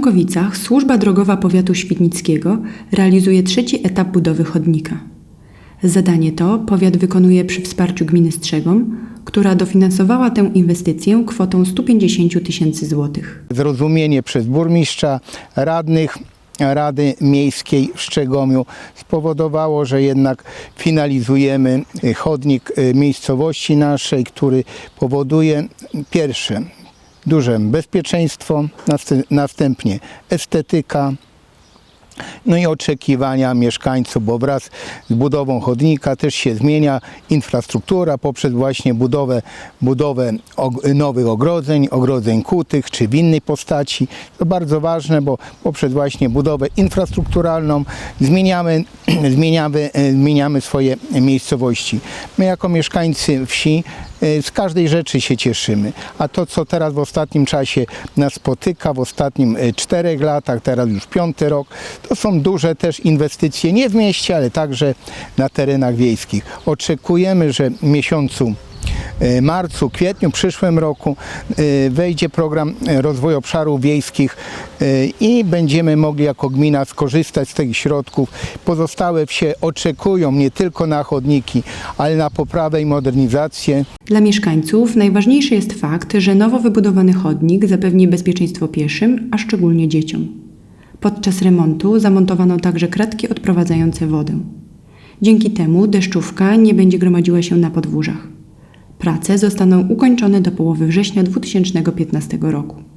Makowicach służba drogowa powiatu świdnickiego realizuje trzeci etap budowy chodnika. Zadanie to powiat wykonuje przy wsparciu gminy Strzegom, która dofinansowała tę inwestycję kwotą 150 000 tysięcy złotych. Zrozumienie przez burmistrza, radnych Rady Miejskiej w Szczegomiu spowodowało, że jednak finalizujemy chodnik y, miejscowości naszej, który powoduje pierwsze duże bezpieczeństwo, nastę- następnie estetyka, no i oczekiwania mieszkańców, bo wraz z budową chodnika też się zmienia infrastruktura poprzez właśnie budowę, budowę nowych ogrodzeń, ogrodzeń kutych czy w innej postaci. To bardzo ważne, bo poprzez właśnie budowę infrastrukturalną zmieniamy, zmieniamy, e, zmieniamy swoje miejscowości. My jako mieszkańcy wsi z każdej rzeczy się cieszymy, a to co teraz w ostatnim czasie nas spotyka, w ostatnim e, czterech latach, teraz już piąty rok, to są duże też inwestycje, nie w mieście, ale także na terenach wiejskich. Oczekujemy, że w miesiącu e, marcu, kwietniu przyszłym roku e, wejdzie program e, rozwoju obszarów wiejskich e, i będziemy mogli jako gmina skorzystać z tych środków. Pozostałe wsie oczekują nie tylko na chodniki, ale na poprawę i modernizację Dla mieszkańców najważniejszy jest fakt, że nowo wybudowany chodnik zapewni bezpieczeństwo pieszym, a szczególnie dzieciom. Podczas remontu zamontowano także kratki odprowadzające wodę. Dzięki temu deszczówka nie będzie gromadziła się na podwórzach. Prace zostaną ukończone do połowy września 2015 roku.